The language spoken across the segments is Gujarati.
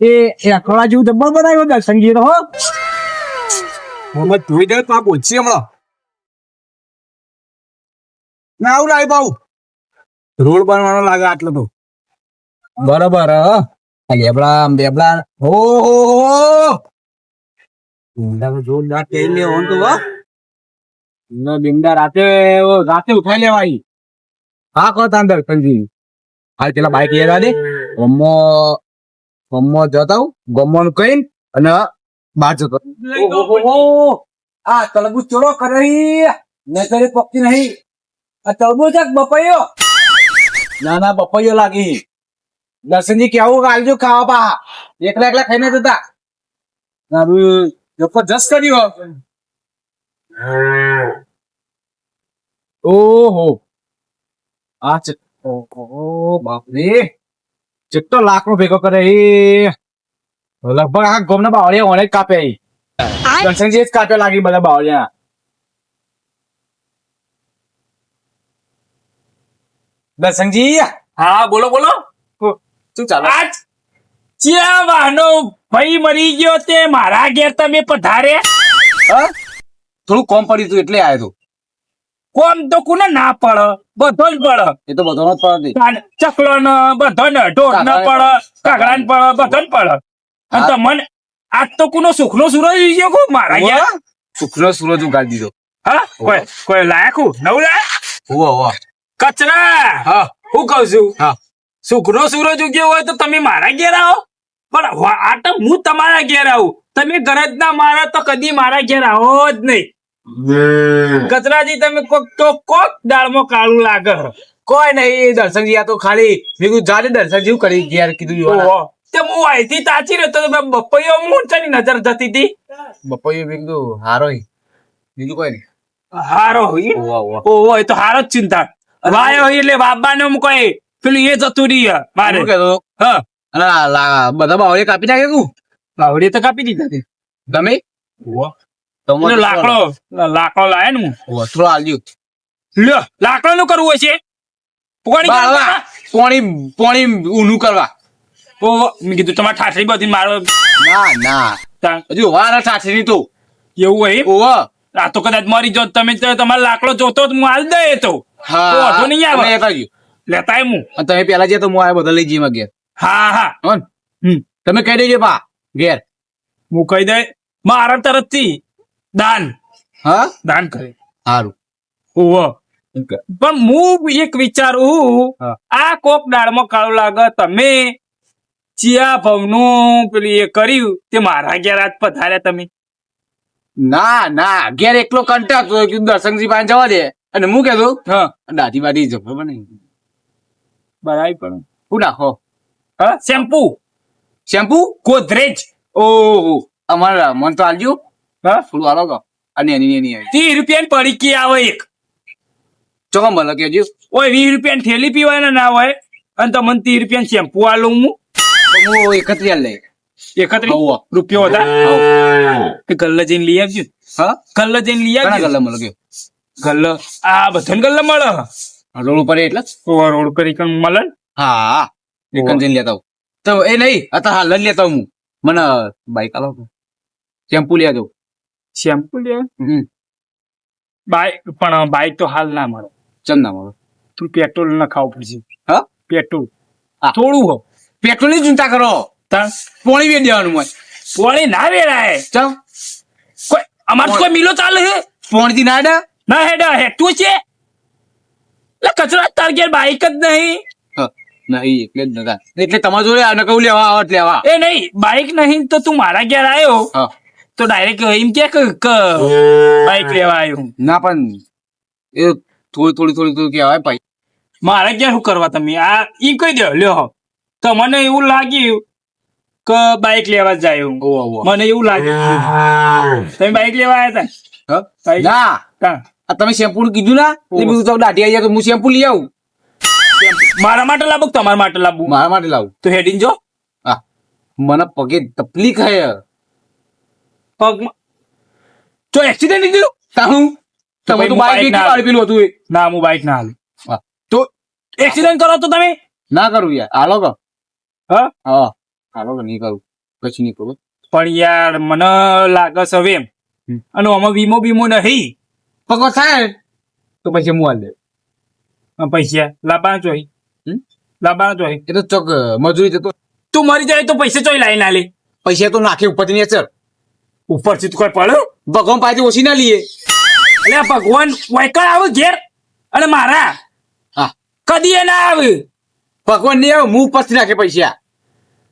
એ અખોડા જેવું જબ્બર બનાવ્યો સંગીત હો. મોહમ્મદ ધોઈ જાય તો આ બોલશે હમણાં. ના આવું લાય બાઉ રોડ બનવાનો લાગે આટલો તો. બરોબર લેબડા બેબડા તો જોરદાર તેલ ને ઓન તો વા ના બિંદા રાતે ઓ રાતે ઉઠાઈ લેવાય. હા કહો તાન દર્શનજી હાલ પેલા બાઈક લેવા દે. ગમો ગમો જતા હું ગમો કઈ અને બહાર જતો આ તરબૂચ ચોરો કરી નજરે પકતી નહીં. આ તરબૂચ બપૈયો. ના ના બપૈયો લાગી. દર્શનજી કેવું કાલજો ખાવા પા એકલા એકલા ખાઈને જતા. મારું જબરજસ્ત કર્યું ઓહો. આ ચે ઓહો બાપરે. ચેટલો લાખનો ભેગો કરે એ. લગભગ આ ગોમના બાવળિયા ઓને જ કાપે. દર્શનજી જ કાપે લાગી બધા બાવળિયા. દર્શનજી હા બોલો બોલો. શું ચાલો? આજ ચ્યા વાહનો ભાઈ મરી ગયો તે મારા ઘેર તમે પધારે હા? થોડું કોમ પડ્યું હતું એટલે આવ્યો કોમ તો કુને ના પડે? બધો જ પડે. એ તો બધો જ ચકલો ને. બધો ને ઢોર ને પડે કાગડા ને પડે બધો જ પડે. અને તમને આજ તો કોનો સુખનો સુરજ ગયો કો? મારા ઘેર સુખનો સૂરજ ઉગાડી દીધો. હા? કોઈ કોઈ લાયકું નવું લાય હોવા હોવા. કચરા! હા. હું કહું છું હા. સુખનો સૂરજ ઉગ્યો હોય તો તમે મારા ઘેર આવો. પણ આ તો હું તમારા ઘેર આવું. તમે ગરજ ના મારા તો કદી મારા ઘેર આવો જ નહીં. કચરાજી તમે કોક તો કોક દાળમાં કાળું લાગે. કોઈ નહીં દર્શનજી આ તો ખાલી મેં જાતે દર્શન દર્શનજી કરી ગયા કીધું તે હું અહીંથી તાચી રહ્યો તો બપૈયો મૂર્છાની નજર જતી હતી? બપૈયો મેં હારો બીજું કોઈ નહીં. હારો ઓહો એ તો હારો જ ચિંતા. વાયો એટલે બાબાને હું કોઈ પેલું એ જતું રહી મારે. હા. બધા બાવળિયા કાપી નાખે તું બાવડી તો કાપી દીધા તમે? લાકડો લાકડો લાય ને હું વસ્ત્રો આલ્યું લ્યો. લાકડો નું કરવું હશે પોણી. પોણી ઊનું કરવા. ઓ મેં કીધું તમારે ઠાઠરી બધી મારો ના ના. હજુ વાર ઠાઠરી તો. એવું હોય ઓવા. આ તો કદાચ મરી જો તમે તમારો લાકડો જોતો હું હાલ દે તો. હા નહીં આવે. લેતા હું. તમે પેલા જે તો હું આ બધા લઈ જઈએ ઘેર. હા હા? તમે કહી દેજો પા ઘેર. હું કહી દે મારા તરફથી. દાન. હા? દાન કરે. સારું ઓહો પણ હું એક વિચારું આ કોક દાળમાં કાળો લાગે તમે ચિયા ભવનું પેલું એ કર્યું તે મારા ઘેર આજ પધાર્યા તમે. ના ના ઘેર એકલો કંટાક તો દર્શનજી પાસે જવા દે. અને હું કેતો હા. દાદી બાઢી જબર બને બરાબર. પણ શું નાખો. હા શેમ્પુ. શેમ્પુ? ગોદરેજ. ઓહો અમારા મન તો આલજો. હા? થોડું આલો તો. અને એની એની આવી. ત્રીસ રૂપિયાની પડીકી આવે એક. ચોકમ ભલે કેજો ઓય વીસ રૂપિયા થેલી ને ના હોય અને તમને ત્રીસ રૂપિયા શેમ્પુ આ હું. તો હું એકત્રીસ લઈ. એકત્રીસ રૂપિયો હતા? કે ગલ્લે જઈને લઈ આવજો? હા? ગલ્લે જઈને લઈ આવજો? ગલ્લા મળે ગયો ગલ્લે. આ બધાને ગલ્લે મળે? રોડ ઉપર એટલે રોડ કરી કણ મળે? હા. હા એકન જઈને લેતા તો એ નહીં અત્યારે હાલ લેતા હું. મને બાઈક આલો શેમ્પુ લઈ આવજો. શેમ્પુ લે? બાઈક પણ બાઈક તો હાલ ના મળે. ચમ ના મળે? તું પેટ્રોલ ના ખાવું પડશે. હા? પેટ્રોલ. થોડું હો. પેટ્રોલની ચિંતા કરો. તાર પોણી વે દેવાનું હોય. પોણી ના વેરાય. ચમ. કોઈ અમાર તો કોઈ મિલો ચાલે હે? પોણી થી ના ડા ના હેડા હેઠું છે. લે કચરા તાર ઘેર બાઈક જ નહીં. નહીં એટલે જ નતા. એટલે તમારા જોડે આ નકવું લેવા આવત લેવા. એ નહીં બાઈક નહીં તો તું મારા ઘેર આવ્યો હા. તો ડાયરેક્ટ એમ કે બાઈક લેવા આવ્યો ના પણ એ થોડી થોડી થોડી થોડી કહેવાય ભાઈ. મારે ક્યાં શું કરવા તમે? આ ઈ કહી દો લ્યો તો મને એવું લાગ્યું કે બાઈક લેવા જાય. મને એવું લાગ્યું. તમે બાઈક લેવા આવ્યા હતા ના. આ તમે શેમ્પુ કીધું ના? એ બધું તો દાઢી આવી જાય તો હું શેમ્પુ લઈ આવું. મારા માટે લાવું તમારા માટે લાવું? મારા માટે લાવું. તો હેડીન જો. હા. મને પગે તકલીફ હે પગમાં. જો એક્સિડન્ટ થયું તાહું તો તમે તો હું બાઈક બાઈક ના પેલું હતું એ. ના હું બાઈક ના હાલું. તો એક્સિડન્ટ કરો તો તમે? ના કરું યાર. હાલો કો હા? હા. હાલો કે નહીં કરું. પછી નહીં કરું પણ યાર મને લાગે છે હવે એમ. અને આમાં વીમો બીમો નહીં. પકો થાય. તો પછી હું હાલ દે. પૈસા. લાભા જોઈ હમ? જોઈ એ તો ચોક મજૂરી જતો તું મરી જાય તો પૈસા ચોઈ લાઈ ના લે પૈસા તો નાખે ઉપરથી ને ચર ઉપરથી તો કોઈ પડ્યો ભગવાન પાછી ઓછી ના લઈએ. એટલે ભગવાન વાયકણ આવે ઘેર. અને મારા. હા. કદી એ ના આવે. ભગવાન ને આવે હું ઉપરથી નાખે પૈસા.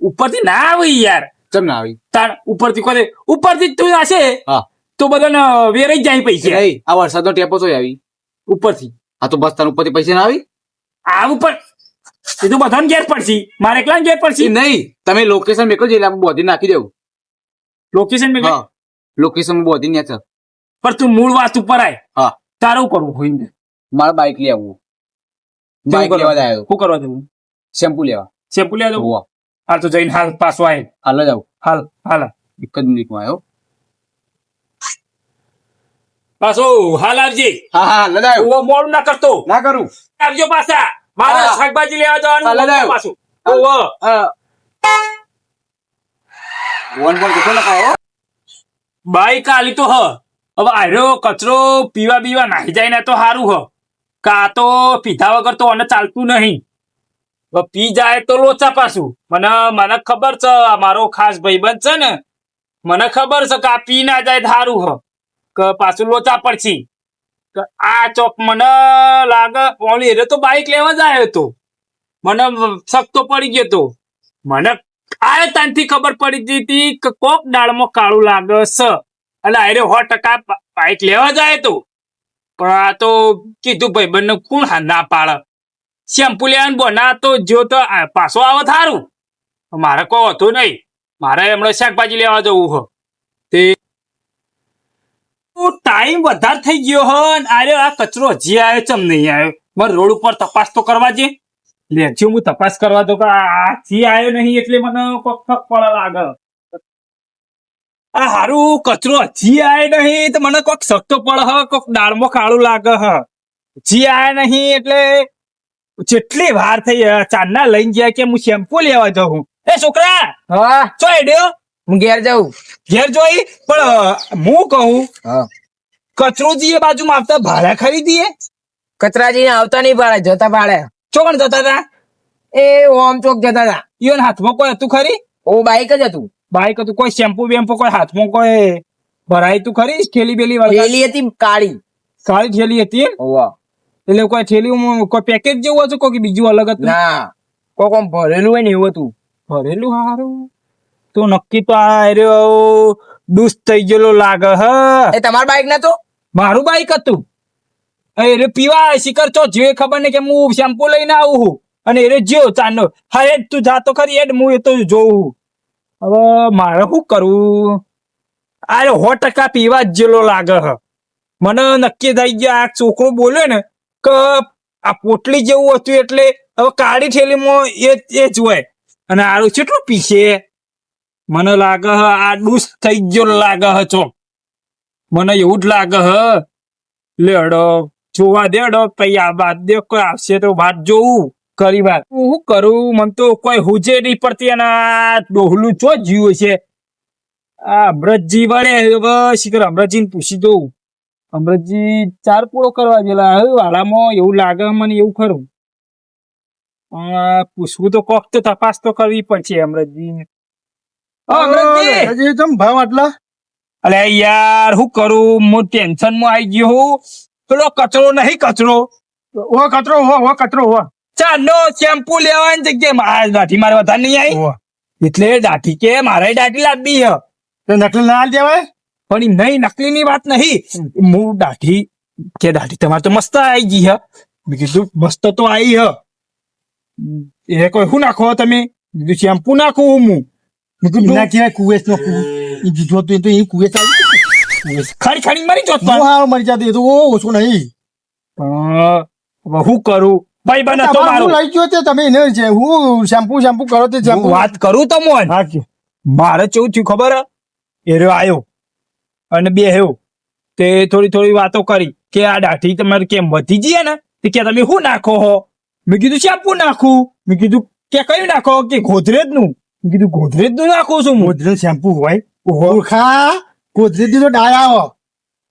ઉપરથી ના આવે યાર. ચમ ના આવી? તાણ ઉપરથી કોઈ ઉપરથી જ તું હશે. હા. તો બધાને વેરાઈ જાય પૈસા. આ વરસાદનો ટેપો તો આવી. ઉપરથી. આ તો બસ તાર ઉપરથી પૈસા ના આવી? આ ઉપર. એ તો બધાને ઘેર પડશે. મારે એકલા ઘેર પડશે. નહીં તમે લોકેશન મેકો છે એટલે બોધી નાખી દેવું. લોકેશન મેં હા. લોકેશન બોધી ને ચર પણ તું મૂળ વાત ઉપર આય. હા. તારું કરવું હોય ને મારા બાઇક લઈ આવવું. બાઇક લેવા જાય શું કરવા જવું? શેમ્પુ લેવા. શેમ્પુ લેવા જવું? હાલ તો જઈને હાલ પાછો આય. હાલ જ આવું હાલ હાલ. એક જ મિનિટમાં આવ્યો પાછો હાલ આવજે. હા હા હાલ ઓ મોડ ના કરતો. ના કરું. આવજો પાછા. મારા શાકભાજી લેવા જવાનું હાલ ઓ આવ્યો. વન બોલ કેટલો બાઈક આલી તો હ. હવે આર્યો કચરો પીવા બીવા નાહી જાય ને તો સારું હ. કા તો પીધા વગર તો અને ચાલતું નહીં. પી જાય તો લોચા પાછું. મને મને ખબર છે મારો ખાસ ભાઈબંધ છે ને. મને ખબર છે કે આ પી ના જાય સારું હ. કે પાછું લોચા પડશી. આ ચોક મને લાગે, ઓલી એ તો બાઈક લેવા જ આવ્યો હતો. મને શક તો પડી ગયો તો મને આ ત્યાંથી ખબર પડી હતી કે કોક દાળમાં કાળું લાગે છે. એટલે અરે સો ટકા બાઇક લેવા જાય તો. પણ આ તો કીધું ભાઈ બંને કોણ ના પાડે. શેમ્પુ લેવાનું બોના તો જો તો પાછો આવે થારું. મારે કોઈ હતું નહીં. મારે હમણાં શાકભાજી લેવા જવું હો. તે ટાઈમ વધારે થઈ ગયો હો અરે આ કચરો હજી આવ્યો ચમ નહીં આવ્યો મારે રોડ ઉપર તપાસ તો કરવા જે. લેજો હું તપાસ કરવા દો કે આ હજી આવ્યો નહીં એટલે મને કોક ફક પડે લાગે. આ હારું કચરો હજી આવે નહીં તો મને કોક સકતો પડ હ કોક દાળમાં કાળું લાગે હ. હજી આવે નહીં એટલે જેટલી વાર થઈ ચાંદના લઈને ગયા કે હું શેમ્પુ લેવા જાઉં એ છોકરા! હા? ચો એડ્યો હું ઘેર જાઉં. ઘેર જોઈ? પણ હું કહું કચરો જઈએ બાજુમાં આવતા ભાડા ખરીદીએ? કચરાજી આવતા નહીં ભાડે જતા પાડે ચોકણ જતા હતા એ ઓમ ચોક જતા હતા ઈવન હાથમાં કોઈ હતું ખરી? ઓ બાઈક જ હતું. બાઈક હતું કોઈ શેમ્પુ બેમ્પુ કોઈ હાથમાં કોઈ ભરાય તું ખરી? થેલી બેલી થેલી હતી કાળી. કાળી થેલી હતી એટલે કોઈ થેલી કોઈ પેકેજ જેવું હતું કોઈ બીજું અલગ હતું? ના. કોઈ કોમ ભરેલું હોય ને એવું હતું. ભરેલું હારું. તો નક્કી તો આ રહ્યો દુષ્ટ થઈ ગયેલો લાગે હ. એ તમારું બાઈક નતો? મારું બાઈક હતું. એ રે, પીવા શિખર ચો જે ખબર ને કે હું શેમ્પુ લઈને આવું છું. અને એ જ્યો ચાંદનો હા એ તું જાતો ખરી એડ હું એ તો જોઉં હવે મારે શું કરવું? અરે, સો ટકા પીવા જ જેલો લાગે હ મને નક્કી થઈ ગયા, આ છોકરો બોલ્યો ને કે આ પોટલી જેવું હતું એટલે હવે કાળી થેલીમાં એ એ જ હોય. અને આરું કેટલું પીશે? મને લાગે હ આ ડૂસ થઈ ગયો લાગે હ ચો મને એવું જ લાગે હ લેડો. જોવા દેડો ડો પૈયા બાદ દે કોઈ આવશે તો વાત જોવું કરી વાત. હું શું કરું? મને તો કોઈ હુજે નહીં પડતી અને આ ડોહલું ચો જીવ છે આ અમૃતજી વળે હવે શીખર અમૃતજીને પૂછી દઉં અમૃતજી ચાર પૂળો કરવા ગયેલા. હવે વાળામાં એવું લાગે મને એવું ખરું. પૂછવું તો કોક તો તપાસ તો કરવી પડશે હજી ચમ ભાવ આટલા? અલે યાર હું કરું? હું ટેન્શનમાં આવી ગયો હું પેલો કચરો નહીં કચરો. ઓ કચરો હો હો કચરો હો ચાલો શેમ્પુ લેવાની જગ્યાએ આ દાઢી મારે વધારે નહીં આવી. એટલે દાઢી કે મારે દાઢી લાંબી હ. તો નકલી ના દેવાય? પણ નહીં નકલી ની વાત નહીં. હું દાઢી કે દાઢી તમારે તો મસ્ત આવી ગઈ હ. મેં કીધું મસ્ત તો આવી હ. એ કોઈ શું નાખો તમે? કીધું શેમ્પુ નાખું હું. મેં કીધું ના કહેવાય કુવેસ નો તો એ કુવેસ આવી ખાડી ખાડી મરી જોત બહુ હારો મરી જતો તો ઓ ઓછો નહીં. હવે હું કરું? ભાઈ બને તો મારું. લઈ ગયો તે તમે એને છે હું શેમ્પુ શેમ્પુ કરો તે શેમ્પુ વાત કરું તો મોન. હા. મારે ચેવું થયું ખબર? એ રહ્યો આવ્યો અને બે હેવ તે થોડી થોડી વાતો કરી કે આ દાઢી તમારે કેમ વધી જઈએ ને? તે કે તમે શું નાખો હો? મેં કીધું શેમ્પુ નાખું. મેં કીધું કે કયું નાખો? કે ગોદરેજનું મેં કીધું ગોદરેજનું નાખું છું ગોધરેજ ગોદરેજ શેમ્પુ હોય? મૂર્ખા ગોદરેજ દીધો ડાયા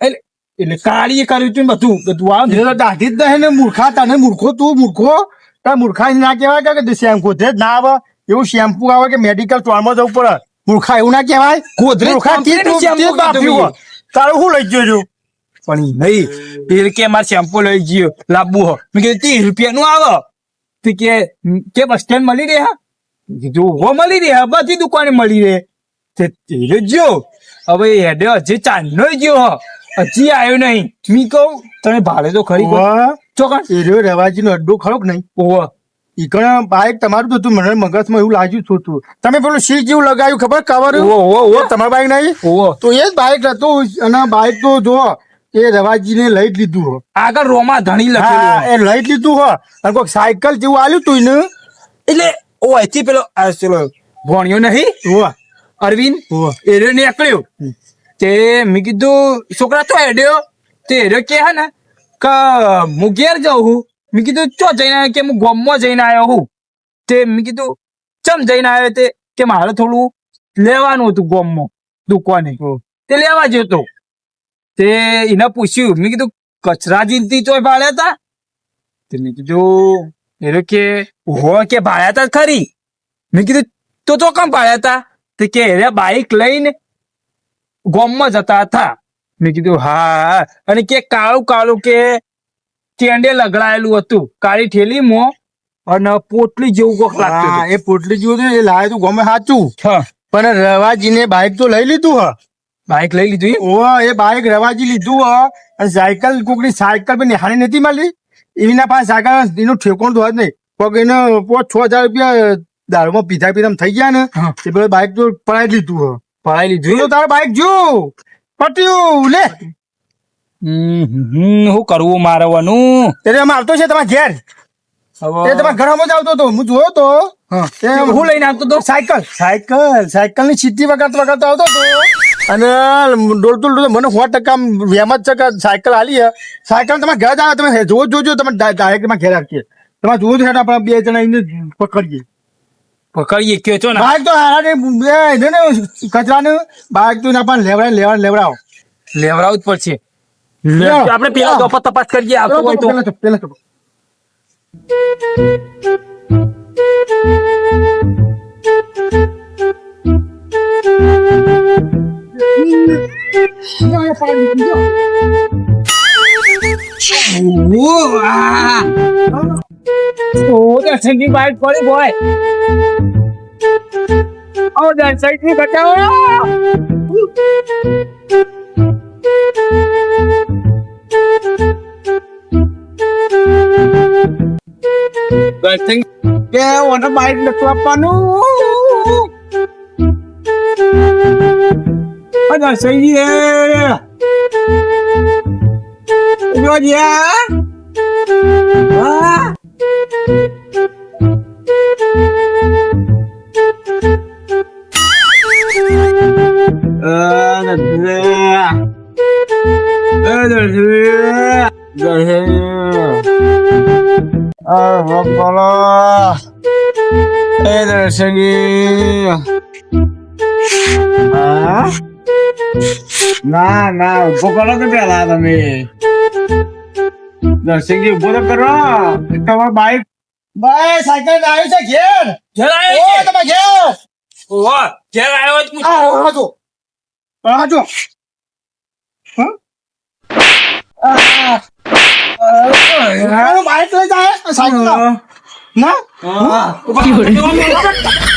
એટલે એટલે કાળીએ કર્યું તું બધું. કે તું આવ દીધો દાઢી જ નહીં ને મૂર્ખા તને મૂર્ખો તું મૂર્ખો. તાર મૂર્ખા ના કહેવાય કે શેમ્પુ જ ના આવે. એવું શેમ્પુ આવે કે મેડિકલ સ્ટોરમાં જવું પડે. મૂર્ખા એવું ના કહેવાય. ગોદરેજ મૂર્ખા. તારું શું લઈ ગયો છું? પણ નહીં. પેલ કે મારે શેમ્પુ લઈ ગયો. લાબુ હો. મેં કીધું ત્રીસ રૂપિયા નું આવે. તે કે કે બસ સ્ટેન્ડ મળી રહ્યા કીધું હો મળી રહ્યા બધી દુકાને મળી રહે. તે જો. હવે હેડે હજી ચાંદનો ગયો હો. હજી આવ્યો નહીં. મી કહું તમે ભાડે તો ખરી ચોકન એ રહ્યો રવાજીનો અડ્ડો ખરો નહીં? ઓહો. ઈકણ બાઈક તમારું તો મને મગજમાં એવું લાગ્યું છું તું. તમે પેલું સી જેવું લગાવ્યું ખબર? કવર ઓ ઓ ઓ તમારું બાઈક નહીં? ઓ તો એ જ બાઈક હતું. અને બાઈક તો જો એ રવાજીને લઈ લીધું હો. આગળ રોમા ધણી લખેલું એ લઈ લીધું હો. અને કોઈક સાયકલ જેવું આલ્યું તું ને એટલે ઓ અહીંથી પેલો પેલો ભણ્યો નહીં? હોવા અરવિંદ એરો નીકળ્યો તે મેં કીધું છોકરા તો હેડ્યો. તે એરો કે હે ને કે હું ઘેર જાઉં હું મેં કીધું ચો જઈને આવ્યો? કે હું ગોમમાં જઈને આવ્યો હું તે મેં કીધું ચમ જઈને આવ્યો તે? કે મારે થોડું લેવાનું હતું ગોમમાં દુકાને. તે લેવા જતો તે. એને પૂછ્યું મેં કીધું કચરા થી ચોય ભાડ્યા હતા તે મેં કીધું એરો કે હો કે ભાડ્યા હતા ખરી? મેં કીધું તો તો કેમ ભાડ્યા હતા તે કે એને બાઈક લઈને ગોમમાં જતા હતા. મેં કીધું હા. અને કે કાળું કાળું કે ચેંડે લગડાયેલું હતું. કાળી ઠેલી મો અને પોટલી જેવું કોક લાગતું એ પોટલી જેવું એ લાવે તું ગમે સાચું. પણ રવાજીને બાઈક તો લઈ લીધું હ. બાઈક લઈ લીધું ઓ એ બાઈક રવાજી લીધું હ. અને સાયકલ કોકની સાયકલ પણ નિહાળી નથી મળી એના પાસે સાયકલ એનું ઠેકોણ તો જ નહીં. કોક એને પોચ છ હજાર રૂપિયા દારૂમાં પીધા પીધા થઈ ગયા ને હા. તે પેલું બાઈક તો પડાઈ લીધું હ પડાઈ લીધું તારે તારું બાઈક જો! પટ્યું લે! શું કરવું મારવાનું એટલે મારતો છે તમારા ઘેર? એ તમારા ઘરમાં જ આવતો હતો. હું જોયો તો. હું. લઈને આવતો તો સાયકલ. સાયકલ? સાયકલની સીટી વગાડતો વગાડતો આવતો હતો. અને ડોલતું ડોલતું મને સો ટકા વેમ જ છે સાયકલ આલી હે સાયકલ તમે ઘર જ આવે. તમે જોજો તમે ડાયરેક્ટમાં ઘેર રાખીએ તમે જોવો છે આપણે બે જણા એને પકડીએ. પકડીએ કે છો ને? બાઈક તો હારા બે એને ને કચરાનું બાઈક તો ના પણ લેવડાવ લેવડાવ લેવડાવ. લેવડાવું જ પડશે. આપણે પેલા તો તપાસ કરીએ આવતો હોય તો. પેલા તો ઓ દર્શનની બાઈક પડી બોય. ઓ દર્શનની બચાવો દર્શન કે ઓને બાઈક નથી આપવાનું ઓ દર્શન જી જો જ્યા હા ના ના ઊભો કરો તો પેલા તમે. દર્શકજી ઊભો તો કરો. તમારું બાઈક. બાય સાયકલ આવ્યું છે ઘેર. ઘેર આવ્યો તમે ઘેર. ઓહો ઘેર આવ્યો જ આ હાજો આ હાજો હા બાઈક લઈ જાય સાયકલ ના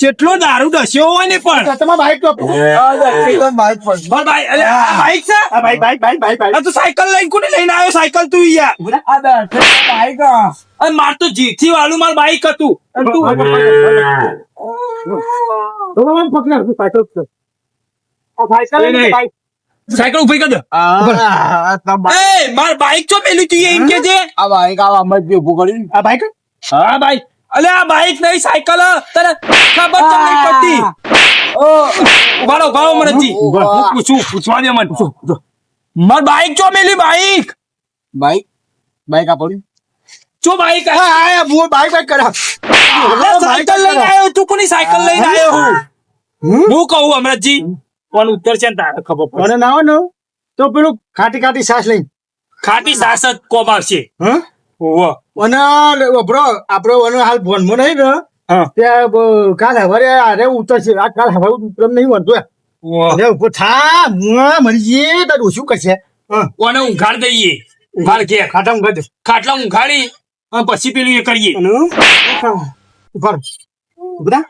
જેટલો દારૂ ડસ્યો હોય ને પણ. તમારા બાઈક બાઈક પણ ભાઈ અરે બાઈક છે? આ bike bike bike bike bike cycle લઈને કોને લઈને આવ્યો? સાયકલ તું યાર. આ બાઈક અને માર તો જીથી વાળું માર બાઈક હતું. તું પકડ સાયકલ ઊભી કર દે. એ માર બાઈક ચો પેલી તું એમ કે છે? આ બાઈક આવા મત ઉભું ઊભું કર્યું આ બાઈક હા. બાઈક અલે આ બાઈક નહીં સાયકલ તને ખબર જ નહીં પડતી ઓ ઉભાડો ભાવ જી. હું પૂછું પૂછવા દે મને. માર બાઈક ચો મેલી બાઈક બાઈક બાઈક આ પડ્યું? ચો બાઈક હા આ બુઓ બાઈક બાઈક કરા સાયકલ લઈને આવ્યો તું કોની સાયકલ લઈને આવ્યો હું? હું કહું અમરજી કોણ ઉત્તર છે ને તારે ખબર પડે મને ના હોય ને તો પેલું ખાટી ખાટી સાસ લઈને. ખાટી સાસત કોમ આવશે. હા? અને બ્રો આપણો અને હાલ ફોનમાં નહીં ને ત્યાં કાલ હવારે અરે ઉતરશે. આ કાલ હવારે નહીં ઓહો. અરે ઊભો થા મુઆ મરી તારું શું કરશે. કોને દઈએ. ઊંઘાડ કે. ખાટા દે. ખાટલા ઊંઘાડી અને પછી પેલું એ કરીએ. ઉપર બધા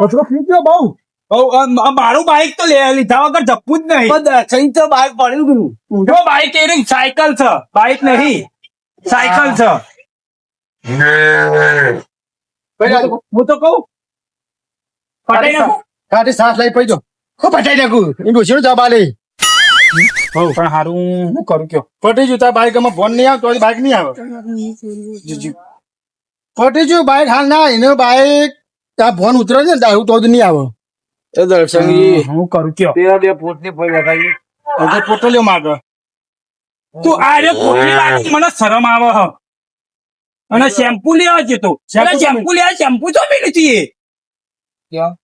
કચરો ફી ગયો બહુ મારું બાઈક તો લીધા વગર જપવું જ નહીં. સહી તો બાઈક પડ્યું ગયું જો બાઈક એ રહી, સાયકલ છે. બાઈક નહીં સાયકલ છે. હું તો કહું પટાઈ નાખું. ખાટી સાસ લઈ પડી જો. હો પટાઈ નાખું. એ ડોશીનો જવાબ આલે. હઉ, પણ હારું હું કરું કયો? પટી જુ તાર બાઈકમાં ફોન નહીં આવે તો બાઈક નહીં આવે. પટી જુ બાઈક હાલ ના એનો બાઈક ત્યાં ફોન ઉતરે છે ને તો નહીં આવે. એ દર્શનજી હું કરું કયો. તેરા બે ફૂટની પડી બતાવી અગર પોટો લ્યો માગ. તું આ રે પોટલી લાગી મને શરમ આવે હ. અને શેમ્પુ લેવા છે તો. શેમ્પુ લેવા શેમ્પુ તો મેળવી છીએ ક્યાં?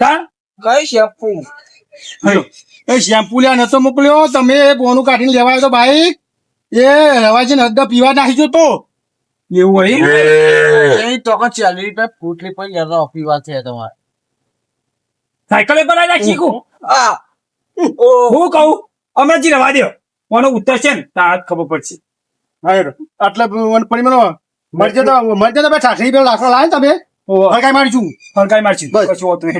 તા કઈ શેમ્પુ? એ શેમ્પુ લ્યા નતો મોકલ્યો. તમે એ બોનું કાઢીને લેવા આવ્યો તો બાઈક એ રવાજી ને અડધા પીવા નાખી જતો તો. એવું હોય. એ તો ચાલી રૂપિયા ફૂટલી પડી જતો પીવા છે તમારે. સાયકલ સાયકલે બનાવી નાખી કુ હું કહું? અમરજી રવા દો મને ઉત્તર છે ને? તાર ખબર પડશે. એટલે પરિમાણો મરજે મરજે તો ઠાઠરી પેલો લાકડો લાવે તમે? હરકાઈ મારશું હરકાઈ મારશું કશું હોતું